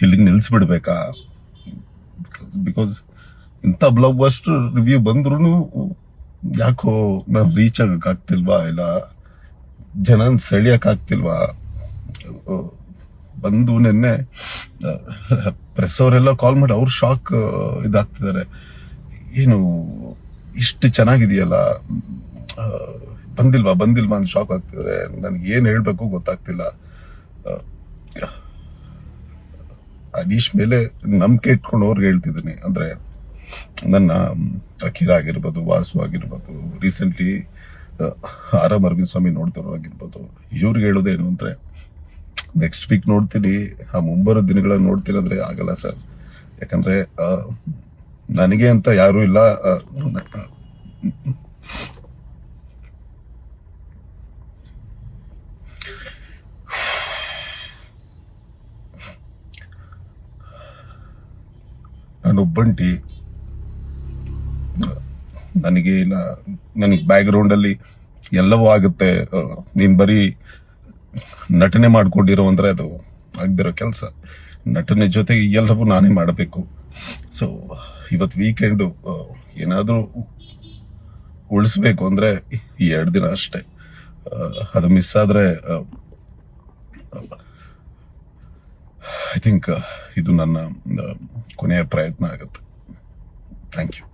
ಇಲ್ಲಿಗೆ ನಿಲ್ಲಿಸ್ಬಿಡ್ಬೇಕಾ ಬಿಕಾಸ್ ಇಂಥ ಬ್ಲಾಗ್ ಬಸ್ಟ್ ರಿವ್ಯೂ ಬಂದ್ರೂ ಯಾಕೋ ನಾನು ರೀಚ್ ಆಗಕ್ಕಾಗ್ತಿಲ್ವಾ ಇಲ್ಲ ಜನ ಸೆಳಿಯಕ್ಕಾಗ್ತಿಲ್ವಾ ಬಂದು ನಿನ್ನೆ ಪ್ರೆಸ್ ಅವರೆಲ್ಲ ಕಾಲ್ ಮಾಡಿ ಅವ್ರು ಶಾಕ್ ಇದಾಗ್ತಿದ್ದಾರೆ ಏನು, ಇಷ್ಟು ಚೆನ್ನಾಗಿದೆಯಲ್ಲ? ಬಂದಿಲ್ವಾ? ಬಂದಿಲ್ವಾ ಅಂತ ಶಾಕ್ ಆಗ್ತಿದ್ದಾರೆ ನನಗೆ ಏನು ಹೇಳಬೇಕು ಗೊತ್ತಾಗ್ತಿಲ್ಲ. ಅನೀಶ್ ಮೇಲೆ ನಂಬಿಕೆ ಇಟ್ಕೊಂಡು ಅವ್ರಿಗೆ ಹೇಳ್ತಿದ್ದೀನಿ. ಅಂದರೆ ನನ್ನ ಅಖಿರ ಆಗಿರ್ಬೋದು, ವಾಸು ಆಗಿರ್ಬೋದು recently R M Aravind Swamy ನೋಡ್ತಿರೋರಾಗಿರ್ಬೋದು ಇವ್ರಿಗೆ ಹೇಳೋದೇನು ಅಂದರೆ ನೆಕ್ಸ್ಟ್ ವೀಕ್ ನೋಡ್ತೀನಿ, ಆ ಮುಂಬರೋ ದಿನಗಳನ್ನು ನೋಡ್ತೀನಿ ಅಂದರೆ ಆಗಲ್ಲ ಸರ್ ಯಾಕಂದರೆ ನನಗೆ ಅಂತ ಯಾರೂ ಇಲ್ಲ ಆ, ನಾನು ಒಬ್ಬಂಟಿ ನನಗೆ ನನಗೆ ಬ್ಯಾಕ್ಗ್ರೌಂಡಲ್ಲಿ ಎಲ್ಲವೂ ಆಗುತ್ತೆ. ನೀನು ಬರೀ ನಟನೆ ಮಾಡ್ಕೊಂಡಿರೋ ಅಂದರೆ ಅದು ಆಗದಿರೋ ಕೆಲಸ. ನಟನೆ ಜೊತೆಗೆ ಎಲ್ಲವೂ ನಾನೇ ಮಾಡಬೇಕು. ಸೊ ಇವತ್ತು ವೀಕೆಂಡು ಏನಾದರೂ ಉಳಿಸ್ಬೇಕು ಅಂದ್ರೆ ಎರಡು ದಿನ ಅಷ್ಟೇ. ಅದು ಮಿಸ್ ಆದ್ರೆ ಐ ಥಿಂಕ್ ಇದು ನನ್ನ ಆ, ಕೊನೆಯ ಪ್ರಯತ್ನ ಆಗುತ್ತೆ. Thank you